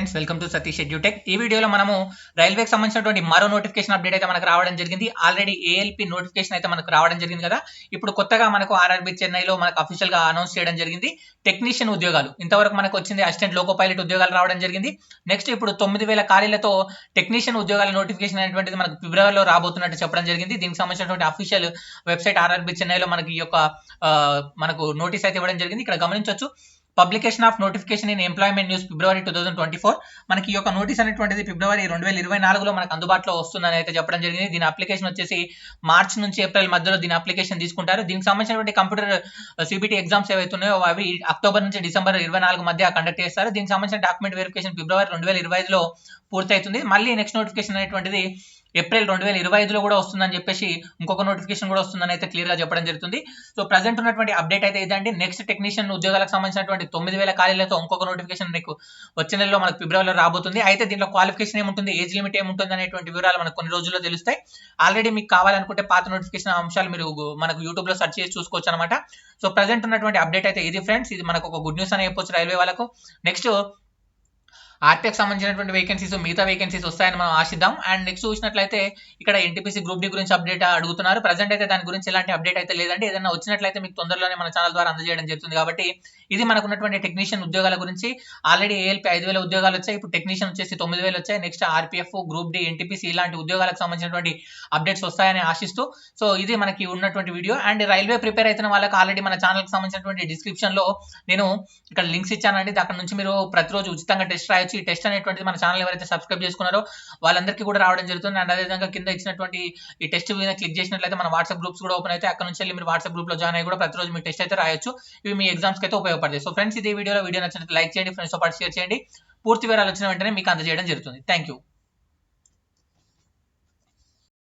Friends welcome to Satish Edutech. ఈ వీడియోలో మనము రైల్వేకి సంబంధించినటువంటి మరో నోటిఫికేషన్ అప్డేట్ అయితే మనకు రావడం జరిగింది. ఆల్రెడీ ఏఎల్పి నోటిఫికేషన్ అయితే మనకు రావడం జరిగింది కదా. ఇప్పుడు కొత్తగా మనకు ఆర్ఆర్బి చెన్నైలో మనకు అఫీషియల్గా అనౌన్స్ చేయడం జరిగింది. టెక్నీషియన్ ఉద్యోగాలు. ఇంతవరకు మనకు వచ్చింది అసిస్టెంట్ లోకో పైలట్ ఉద్యోగాలు రావడం జరిగింది. నెక్స్ట్ ఇప్పుడు తొమ్మిది వేల ఖాళీలతో టెక్నీషియన్ ఉద్యోగాల నోటిఫికేషన్ అనేటువంటిది మనకు ఫిబ్రవరిలో రాబోతున్నట్టు చెప్పడం జరిగింది. దీనికి సంబంధించినటువంటి అఫీషియల్ వెబ్సైట్ ఆర్ఆర్బి చెన్నైలో మనకి ఈ యొక్క మనకు నోటీస్ అయితే ఇవ్వడం జరిగింది. ఇక్కడ గమనించవచ్చు. Publication of notification in employment news February two thousand twenty four. మనకి ఈ యొక్క నోటీస్ అనేటువంటిది ఫిబ్రవరి రెండు వేల ఇరవై నాలుగులో మనకు అందుబాటులో వస్తుందని అయితే చెప్పడం జరిగింది. దీని అప్లికేషన్ వచ్చేసి మార్చ్ నుంచి ఏప్రిల్ మధ్యలో దీని అప్లికేషన్ తీసుకుంటారు. దీనికి సంబంధించినటువంటి కంప్యూటర్ సిబిటీ ఎగ్జామ్స్ ఏవైతే ఉన్నాయో అవి అక్టోబర్ నుంచి డిసెంబర్ ఇరవై నాలుగు మధ్య కండక్ట్ చేస్తారు. దీనికి సంబంధించిన డాక్యుమెంట్ వెరిఫికేషన్ ఫిబ్రవరి రెండు వేల ఇరవై ఐదులో పూర్తవుతుంది మళ్ళీ నెక్స్ట్ నోటిఫికేషన్ అనేటువంటిది ఏప్రిల్ రెండు వేల ఇరవై ఐదులో కూడా వస్తుందని చెప్పేసి ఇంకొక నోటిఫికేషన్ కూడా వస్తుందని అయితే క్లియర్గా చెప్పడం జరుగుతుంది. సో ప్రజెంట్ ఉన్నటువంటి అప్డేట్ అయితే ఇదండి. నెక్స్ట్ టెక్నీషియన్ ఉద్యోగాలకు సంబంధించినటువంటి తొమ్మిది వేల ఖాళీలతో ఇంకొక నోటిఫికేషన్ మీకు వచ్చే నెలలో మనకు ఫిబ్రవరిలో రాబోతుంది. అయితే దీంట్లో క్వాలిఫికేషన్ ఏముంటుంది? ఏజ్ లిమిట్ ఏముంటుంది? అనేటువంటి వివరాలు మనకు కొన్ని రోజుల్లో తెలుస్తాయి. ఆల్రెడీ మీకు కావాలనుకుంటే పాత నోటిఫికేషన్ అంశాలు మీరు మనకు యూట్యూబ్లో సర్చ్ సెర్చ్ చేసి చూసుకోవచ్చు అనమాట సో ప్రజెంట్ ఉన్నటువంటి అప్డేట్ అయితే ఇది ఫ్రెండ్స్ ఇది మనకు ఒక గుడ్ న్యూస్ అని చెప్పొచ్చు రైల్వే వాళ్ళకు. నెక్స్ట్ ఆర్టీఎఫ్ సంబంధించినటువంటి వేకెన్సీస్ మిగతా వేకెన్సీస్ వస్తాయని మనం ఆశిద్దాం. అండ్ నెక్స్ట్ చూసినట్లయితే ఇక్కడ ఎన్టీపీసీ గ్రూప్ డి గురించి అప్డేట్ అడుగుతున్నారు. ప్రజెంట్ అయితే దాని గురించి ఎలాంటి అప్డేట్ అయితే లేదండి. ఏదైనా వచ్చినట్లయితే మీకు తొందరలోనే మన ఛానల్ ద్వారా అందజేయడం జరుగుతుంది కాబట్టి ఇది మనకున్నటువంటి టెక్నీషియన్ ఉద్యోగాల గురించి. ఆల్రెడీ ఏఎల్పి ఐదు వేల ఉద్యోగాలు వచ్చాయి. ఇప్పుడు టెక్నీషియన్ వచ్చేసి తొమ్మిది వేలు వచ్చాయి. Next RPF group D NTPC ఇలాంటి ఉద్యోగాలకు సంబంధించినటువంటి అప్డేట్స్ వస్తాయని ఆశిస్తూ. సో ఇది మనకి ఉన్నటువంటి వీడియో అండ్ రైల్వే ప్రిపేర్ అవుతున్న వాళ్ళకి ఆల్రెడీ మన ఛానల్కి సంబంధించినటువంటి డిస్క్రిప్షన్లో నేను ఇక్కడ లింక్స్ ఇచ్చానండి. అక్కడ నుంచి మీరు ప్రతిరోజు ఉచితంగా టెస్ట్ రాయొచ్చు. ఈ టెస్ట్ అనేటువంటిది మన ఛానల్ ఎవరైతే సబ్స్క్రైబ్ చేసుకున్నారో వాళ్ళందరికీ కూడా రావడం జరుగుతుంది. అండ్ అదేవిధంగా కింద ఇచ్చినటువంటి ఈ టెస్ట్ మీద క్లిక్ చేసినట్లయితే మన వాట్సాప్ గ్రూప్స్ కూడా ఓపెన్ అయితే అక్కడ నుంచి వెళ్ళి మీరు వాట్సాప్ గ్రూప్లో జాయిన్ అయ్యి కూడా ప్రతిరోజు మీ టెస్ట్ అయితే రాయొచ్చు. ఇవి మీ ఎగ్జామ్స్కి అయితే ఉపయోగపడతాయి. సో ఫ్రెండ్స్ ఇది వీడియోలో వీడియో నచ్చినట్టు లైక్ చేయండి ఫ్రెండ్స్తో పాటు షేర్ చేయండి. పూర్తి వివరాలు వచ్చిన వెంటనే మీకు అందజేయడం జరుగుతుంది. Thank you